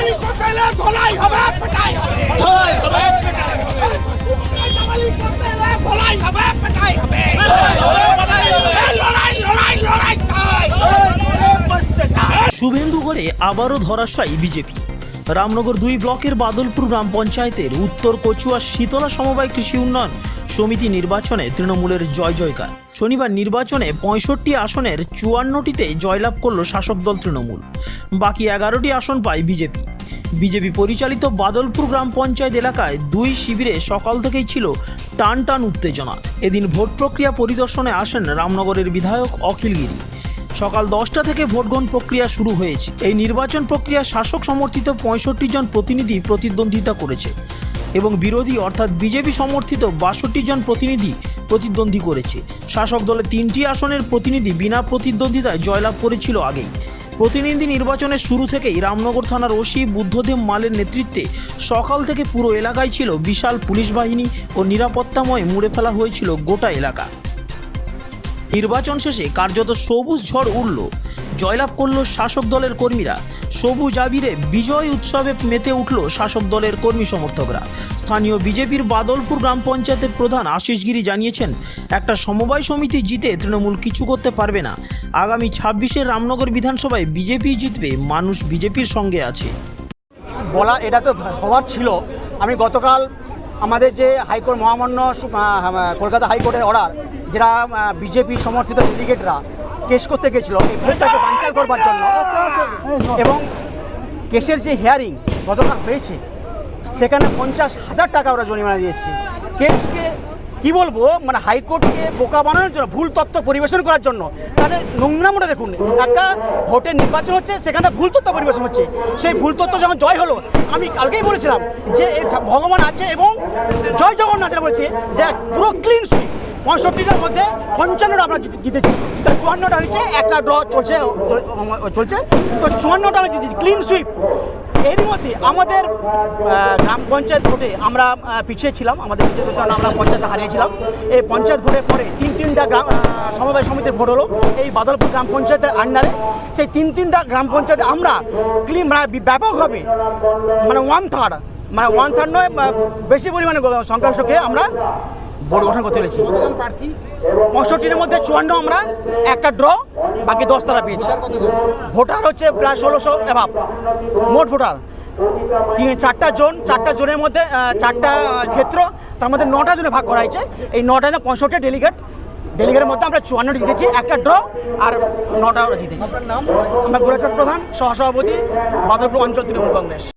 দামালি করতে এলে ধলাই হবে পেটাই হবে। ধলাই হবে। পেটাই হবে। দামালি করতে এলে ধলাই হবে পেটাই হবে। ধলাই হবে পেটাই হবে। লড়াই লড়াই লড়াই চাই। বসতে চাই আবারও ধরাশায়ী বিজেপি। রামনগর দুই ব্লকের বাদলপুর গ্রাম পঞ্চায়েতের উত্তর কচুয়া শীতলা সমবায় কৃষি উন্নয়ন সমিতি নির্বাচনে তৃণমূলের জয় জয়কার। শনিবার নির্বাচনে পঁয়ষট্টি আসনের চুয়ান্নটিতে জয়লাভ করল শাসক দল তৃণমূল। বাকি এগারোটি আসন পায় বিজেপি। বিজেপি পরিচালিত বাদলপুর গ্রাম পঞ্চায়েত এলাকায় দুই শিবিরে সকাল থেকেই ছিল টান টান উত্তেজনা। এদিন ভোট প্রক্রিয়া পরিদর্শনে আসেন রামনগরের বিধায়ক অখিল গিরি। সকাল দশটা থেকে ভোটগ্রহণ প্রক্রিয়া শুরু হয়েছে। এই নির্বাচন প্রক্রিয়া শাসক সমর্থিত পঁয়ষট্টি জন প্রতিনিধি প্রতিদ্বন্দ্বিতা করেছে এবং বিরোধী অর্থাৎ বিজেপি সমর্থিত বাষট্টি জন প্রতিনিধি প্রতিদ্বন্দ্বী করেছে। শাসক দলের তিনটি আসনের প্রতিনিধি বিনা প্রতিদ্বন্দ্বিতায় জয়লাভ করেছিল আগেই। প্রতিনিধি নির্বাচনের শুরু থেকেই রামনগর থানার ওসি বুদ্ধদেব মালের নেতৃত্বে সকাল থেকে পুরো এলাকায় ছিল বিশাল পুলিশ বাহিনী ও নিরাপত্তাময় মুড়ে ফেলা হয়েছিল গোটা এলাকা। নির্বাচন শেষে কার্যত সবুজ ঝড় উঠল জয়লাভ করল শাসক দলের কর্মীরা। সবুজ আবিরে বিজয় উৎসবে মেতে উঠল শাসক দলের কর্মী সমর্থকরা। স্থানীয় বিজেপির বাদলপুর গ্রাম পঞ্চায়েতের প্রধান আশিস গিরি জানিয়েছেন, একটা সমবায় সমিতি জিতে তৃণমূল কিছু করতে পারবে না। আগামী ছাব্বিশে রামনগর বিধানসভায় বিজেপি জিতবে, মানুষ বিজেপির সঙ্গে আছে। বলা, এটা তো হওয়ার ছিল। আমি গতকাল আমাদের যে হাইকোর্ট মহামান্য আহ, কলকাতা হাইকোর্টের অর্ডার যারা বিজেপি সমর্থিত ডেলিগেটরা কেস করতে গেছিল এই ভোটটাকে বাঞ্চার করবার জন্য। এবং কেসের যে হিয়ারিং গতকাল হয়েছে সেখানে পঞ্চাশ হাজার টাকা ওরা জরিমানা দিয়েছে। কেসকে কি বলব? মানে হাইকোর্টকে বোকা বানানোর জন্য, ভুল তথ্য পরিবেশন করার জন্য। তাদের নোংরা নোংরামোটা দেখুন। একটা ভোটের নির্বাচন হচ্ছে, সেখানে ভুল তথ্য পরিবেশন হচ্ছে। সেই ভুল তথ্য যখন জয় হলো, আমি কালকেই বলেছিলাম যে ভগবান আছে এবং জয় জগন্নাথ বলছে যে পুরো ক্লিন সুইপ পঁয়ষট্টিটার মধ্যে পঞ্চান্নটা আমরা জিতে- জিতেছি। তো চুয়ান্নটা হয়েছে, একটা ড্র চলছে চলছে। তো চুয়ান্নটা আমরা জিতেছি ক্লিন সুইপ আমাদের গ্রাম পঞ্চায়েত ভোটে আমরা পিছিয়ে ছিলাম আমাদের ছিলাম, আমরা পঞ্চায়েত হারিয়েছিলাম এই পঞ্চায়েত ভোটের পরে তিন তিনটা গ্রাম সমবায় সমিতির ভোট হলো। এই বাদলপুর গ্রাম পঞ্চায়েতের আন্ডারে সেই তিন তিনটা গ্রাম পঞ্চায়েতে আমরা ক্লিন মানে ব্যাপকভাবে মানে ওয়ান থার্ড মানে ওয়ান থার্ড নয় বেশি পরিমাণে সংখ্যাংশকে আমরা ভোট গঠন করতে পেরেছি। পঁয়ষট্টির মধ্যে চুয়ান্ন আমরা একটা ড্র বাকি দশ তারা পেয়েছি। ভোটার হচ্ছে প্রায় ষোলোশো এভাব মোট ভোটার চারটা জোন, চারটা জোনের মধ্যে চারটা ক্ষেত্র। তার মধ্যে নটা জোনে ভাগ করা হয়েছে। এই নটা জনে পঁয়ষট্টি ডেলিগেট ডেলিগেটের মধ্যে আমরা চুয়ান্ন জিতেছি, একটা ড্র আর নটা জিতেছি। আমরা গোরাচাঁদ প্রধান, সহসভাপতি, বাদলপুর অঞ্চল তৃণমূল কংগ্রেস।